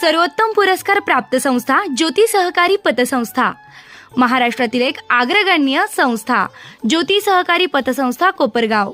सर्वोत्तम पुरस्कार प्राप्त संस्था ज्योती सहकारी पतसंस्था. महाराष्ट्रातील एक अग्रगण्य संस्था ज्योती सहकारी पतसंस्था कोपरगाव.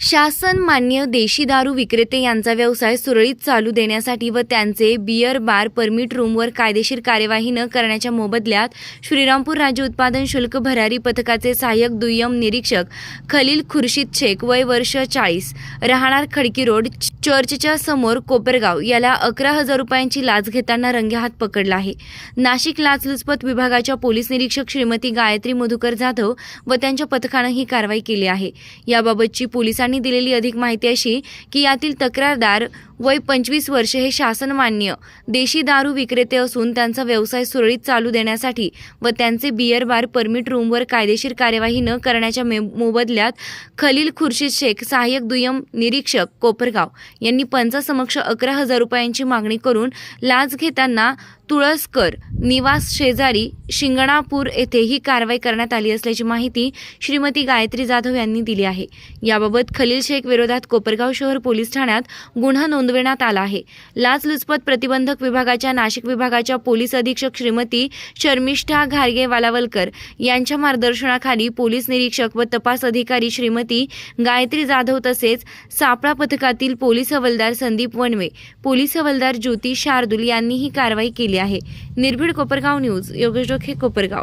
शासन मान्य देशी दारू विक्रेते यांचा व्यवसाय सुरळीत चालू देण्यासाठी व त्यांचे बियर बार परमिट रूमवर कायदेशीर कार्यवाही न करण्याच्या मोबदल्यात श्रीरामपूर राज्य उत्पादन शुल्क भरारी पथकाचे सहाय्यक दुय्यम निरीक्षक खलील खुर्शीद शेख वय वर्ष चाळीस राहणार खडकी रोड चर्चच्या समोर कोपरगाव याला अकरा हजार रुपयांची लाच घेताना रंगेहात पकडला आहे. नाशिक लाचलुचपत विभागाच्या पोलीस निरीक्षक श्रीमती गायत्री मधुकर जाधव व त्यांच्या पथकानं ही कारवाई केली आहे. याबाबतची पोलिसांनी दिलेली अधिक माहिती अशी की यातील तक्रारदार वय पंचवीस वर्षे हे शासनमान्य देशी दारू विक्रेते असून त्यांचा व्यवसाय सुरळीत चालू देण्यासाठी व त्यांचे बियर बार परमिट रूमवर कायदेशीर कार्यवाही न करण्याच्या मे मोबदल्यात खलील खुर्शीद शेख सहाय्यक दुय्यम निरीक्षक कोपरगाव यांनी पंचासमक्ष अकरा हजार रुपयांची मागणी करून लाच घेताना तुळसकर निवास शेजारी शिंगणापूर येथे ही कारवाई करण्यात आली असल्याची माहिती श्रीमती गायत्री जाधव यांनी दिली आहे. याबाबत खलील शेख विरोधात कोपरगाव शहर पोलीस ठाण्यात गुन्हा नोंदविण्यात आला आहे. लाचलुचपत प्रतिबंधक विभागाच्या नाशिक विभागाच्या पोलीस अधीक्षक श्रीमती शर्मिष्ठा घारगे वालावलकर यांच्या मार्गदर्शनाखाली पोलीस निरीक्षक व तपास अधिकारी श्रीमती गायत्री जाधव तसेच सापळा पथकातील पोलीस हवालदार संदीप वनवे पोलीस हवालदार ज्योती शार्दूल यांनी ही कारवाई केली आहे. निर्भीड कोपरगाव न्यूज योगेश डोखे कोपरगाव.